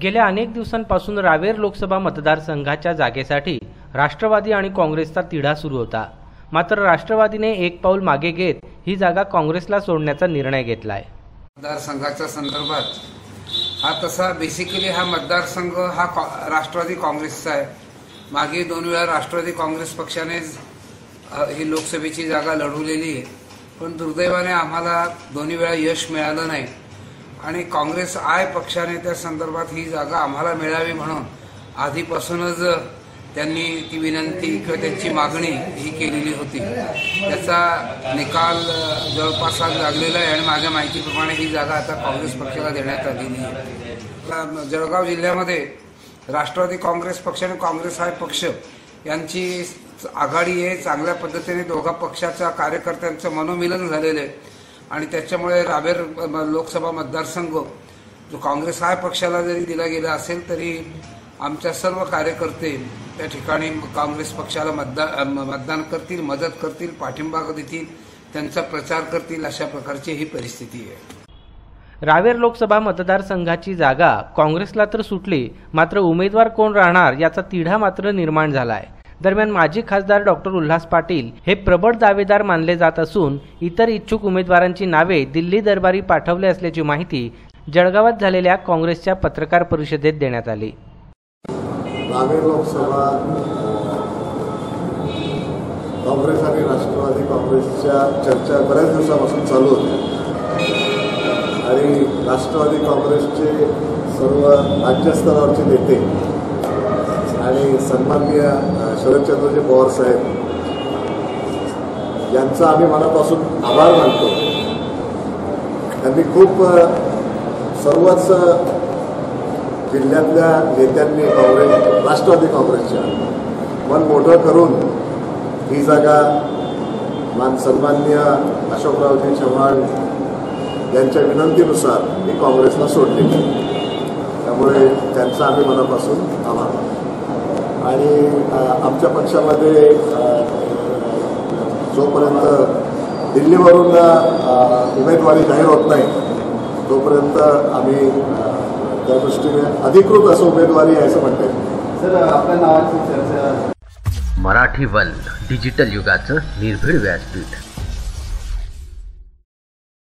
गेल्या अनेक दिवसांपासून रावेर लोकसभा मतदारसंघाच्या जागेसाठी राष्ट्रवादी आणि काँग्रेसचा तिढा सुरू होता. मात्र राष्ट्रवादीने एक पाऊल मागे घेत ही जागा काँग्रेसला सोडण्याचा निर्णय घेतलाय. मतदारसंघाच्या संदर्भात हा तसा बेसिकली हा मतदारसंघ हा कॉ- राष्ट्रवादी काँग्रेसचा आहे. मागे दोन वेळा राष्ट्रवादी काँग्रेस पक्षाने ही लोकसभेची जागा लढवलेली आहे. पण दुर्दैवाने आम्हाला दोन्ही वेळा यश मिळालं नाही. आणि काँग्रेस आय पक्षाने त्या संदर्भात ही जागा आम्हाला मिळावी म्हणून आधीपासूनच त्यांनी ती विनंती किंवा त्यांची मागणी ही केलेली होती. त्याचा निकाल जवळपास आज लागलेला आहे आणि माझ्या माहितीप्रमाणे ही जागा आता काँग्रेस पक्षाला देण्यात आलेली आहे जळगाव जिल्ह्यामध्ये राष्ट्रवादी काँग्रेस पक्ष आणि काँग्रेस हा पक्ष यांची आघाडी आहे चांगल्या पद्धतीने दोघा पक्षाच्या कार्यकर्त्यांचं मनोमिलन झालेलं आहे. आणि त्याच्यामुळे रावेर लोकसभा मतदारसंघ जो काँग्रेस हा पक्षाला जरी दिला गेला असेल तरी आमच्या सर्व कार्यकर्ते त्या ठिकाणी काँग्रेस पक्षाला मतदान मतदान करतील मदत करतील पाठिंबा देतील त्यांचा प्रचार करतील अशा प्रकारची ही परिस्थिती आहे. रावेर लोकसभा मतदारसंघाची जागा काँग्रेसला तर सुटली मात्र उमेदवार कोण राहणार याचा तिढा मात्र निर्माण झाला आहे दरम्यान माजी खासदार डॉक्टर उल्हास पाटील हे प्रबळ दावेदार मानले जात असून इतर इच्छुक उमेदवारांची नावे दिल्ली दरबारी पाठवले असल्याची माहिती जळगावात झालेल्या काँग्रेसच्या पत्रकार परिषदेत देण्यात आली. रावेर लोकसभा काँग्रेस आणि राष्ट्रवादी काँग्रेसच्या चर्चा बऱ्याच दिवसापासून चालू होत्या. आणि राष्ट्रवादी काँग्रेसचे सर्व राज्यस्तरावरचे नेते आणि सन्माननीय अ, शरदचंद्रजी पवार साहेब यांचा आम्ही मनापासून आभार मानतो. त्यांनी खूप सर्वच जिल्ह्यातल्या नेत्यांनी काँग्रेस राष्ट्रवादी काँग्रेसच्या मन मोठं करून ही जागा मान सन्मान्य अशोकरावजी चव्हाण यांच्या विनंतीनुसार मी काँग्रेसला सोडली. त्यामुळे त्यांचा आम्ही मनापासून आभार मानतो. आणि आमच्या पक्षामध्ये जोपर्यंत दिल्लीवरून उमेदवारी जाहीर होत नाही तोपर्यंत आम्ही त्या दृष्टीने अधिकृत असं उमेदवारी आहे असं म्हणता येईल. सर आपल्या नावाची चर्चा मराठी वन डिजिटल युगाचं निर्भीड व्यासपीठ.